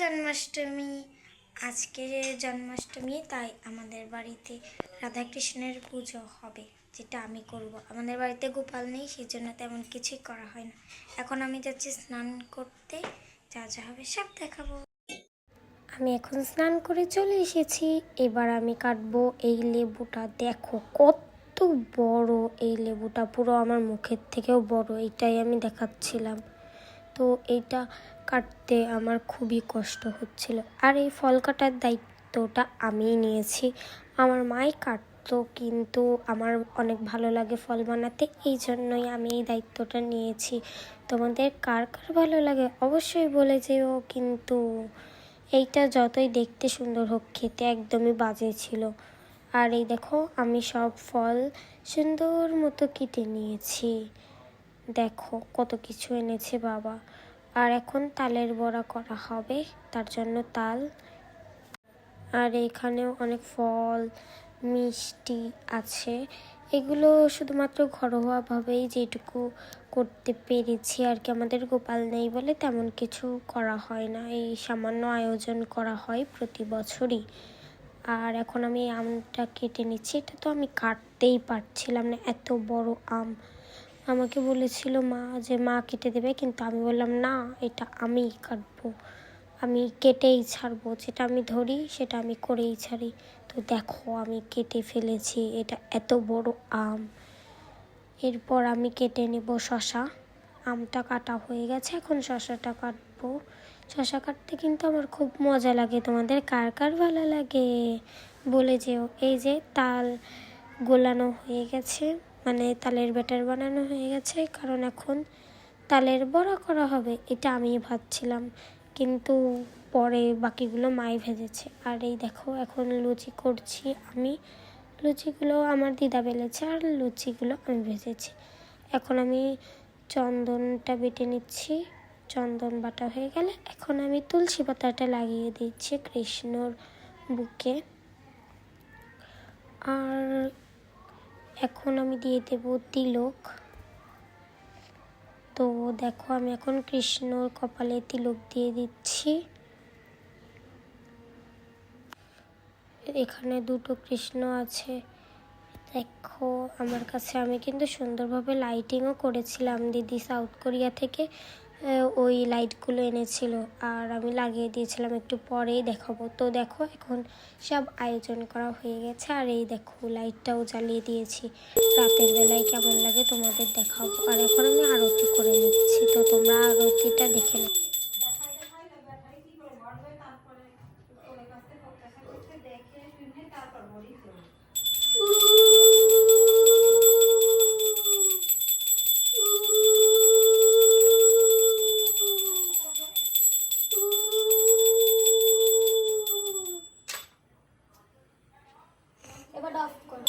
জন্মাষ্টমী। আজকের জন্মাষ্টমী, তাই আমাদের বাড়িতে রাধাকৃষ্ণের পুজো হবে, যেটা আমি করব। আমাদের বাড়িতে গোপাল নেই সেই জন্য তেমন কিছুই করা হয় না। এখন আমি যাচ্ছি স্নান করতে, যা যা হবে সব দেখাবো। আমি এখন স্নান করে চলে এসেছি। এবার আমি কাটবো এই লেবুটা। দেখো কত বড় এই লেবুটা। পুরো আমার মুখের থেকেও বড় এটাই আমি দেখাচ্ছিলাম। তো এইটা কাটতে আমার খুবই কষ্ট হচ্ছিল। আর এই ফল কাটার দায়িত্বটা আমিই নিয়েছি। আমার মাই কাটতো, কিন্তু আমার অনেক ভালো লাগে ফল বানাতে। এই জন্যই আমি এই দায়িত্বটা নিয়েছি। তোমাদের কার কার ভালো লাগে অবশ্যই বলে যেও, কিন্তু এইটা যতই দেখতে সুন্দর হোক, খেতে একদমই বাজে ছিল। আর এই দেখো, আমি সব ফল সুন্দর মতো কেটে নিয়েছি। দেখো, কত কিছু এনেছে বাবা। আর এখন তালের বড়া করা হবে, তার জন্য তাল। আর এখানেও অনেক ফল, মিষ্টি আছে। এগুলো শুধুমাত্র ঘরোয়াভাবেই যেটুকু করতে পেরেছি আর কি। আমাদের গোপাল নেই বলে তেমন কিছু করা হয় না। এই সামান্য আয়োজন করা হয় প্রতি বছরই। আর এখন আমি আমটা কেটে নিচ্ছি। এটা তো আমি কাটতেই পারছিলাম না, এত বড় আম। আমাকে বলেছিল মা যে, মা কেটে দেবে। কিন্তু আমি বললাম, না, এটা আমিই কাটবো। আমি কেটেই ছাড়বো। যেটা আমি ধরি, সেটা আমি করেই ছাড়ি। তো দেখো আমি কেটে ফেলেছি, এটা এত বড় আম। এরপর আমি কেটে নেব শশা। আমটা কাটা হয়ে গেছে, এখন শশাটা কাটবো। শশা কাটতে কিন্তু আমার খুব মজা লাগে। তোমাদের কার কার ভালো লাগে? বলে যেও। এই যে তাল গোলানো হয়ে গেছে মানে তালের ব্যাটার বানানো হয়ে গেছে, কারণ এখন তালের বড়া করা হবে, এটা আমি ভাবছিলাম। কিন্তু পরে বাকিগুলো মাই ভেজেছে। আর এই দেখো, এখন লুচি করছি আমি। লুচিগুলো আমার দিদা বেলেছে আর লুচিগুলো আমি ভেজেছি। এখন আমি চন্দনটা বেটে নিচ্ছি। চন্দন বাটা হয়ে গেলে এখন আমি তুলসী পাতাটা লাগিয়ে দিচ্ছি কৃষ্ণর বুকে। আর এখন আমি দিয়ে দেব তিলক। তো দেখো, আমি এখন কৃষ্ণর কপালে তিলক দিয়ে দিচ্ছি। এখানে দুটো কৃষ্ণ আছে। দেখো, আমার কাছে আমি কিন্তু সুন্দরভাবে লাইটিংও করেছিলাম দিদি সাউথ কোরিয়া থেকে। ওই লাইটগুলো এনেছিল আর আমি লাগিয়ে দিয়েছিলাম একটু পরেই দেখাবো। তো দেখো, এখন সব আয়োজন করা হয়ে গেছে আর এই দেখো লাইটটাও জ্বালিয়ে দিয়েছি। রাতের বেলায় কেমন লাগে তোমাদের দেখাবো। আর এখন আমি আরতি করে নিচ্ছি, তো তোমরা আরতিটা দেখে নাও। এবার অফ করো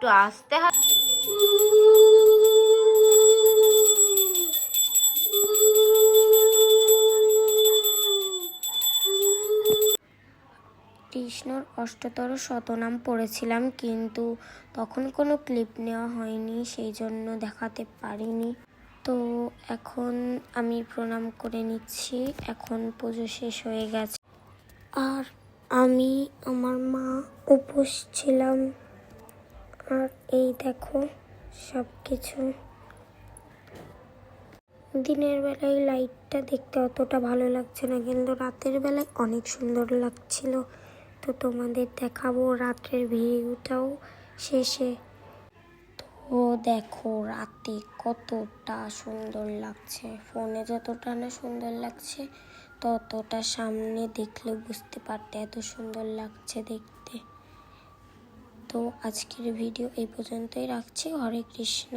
একটু আসতে হয় কৃষ্ণর অষ্টতর শতনাম পড়েছিলাম, কিন্তু তখন কোনো ক্লিপ নেওয়া হয়নি, সেই জন্য দেখাতে পারিনি। তো এখন আমি প্রণাম করে নিচ্ছি, এখন পুজো শেষ হয়ে গেছে। আর আমি, আমার মা উপোস ছিলাম। আর এই দেখো সব কিছু দিনের বেলায় লাইটটা দেখতে অতটা ভালো লাগছে না, কিন্তু রাতের বেলায় অনেক সুন্দর লাগছিল। তো তোমাদের দেখাবো রাতের ভিউটাও শেষে। তো দেখো রাতে কতটা সুন্দর লাগছে। ফোনে যতটা না সুন্দর লাগছে, ততটা সামনে দেখলে বুঝতে পারতে এত সুন্দর লাগছে দেখতে। তো আজকের ভিডিও এই পর্যন্তই রাখছি। হরে কৃষ্ণ।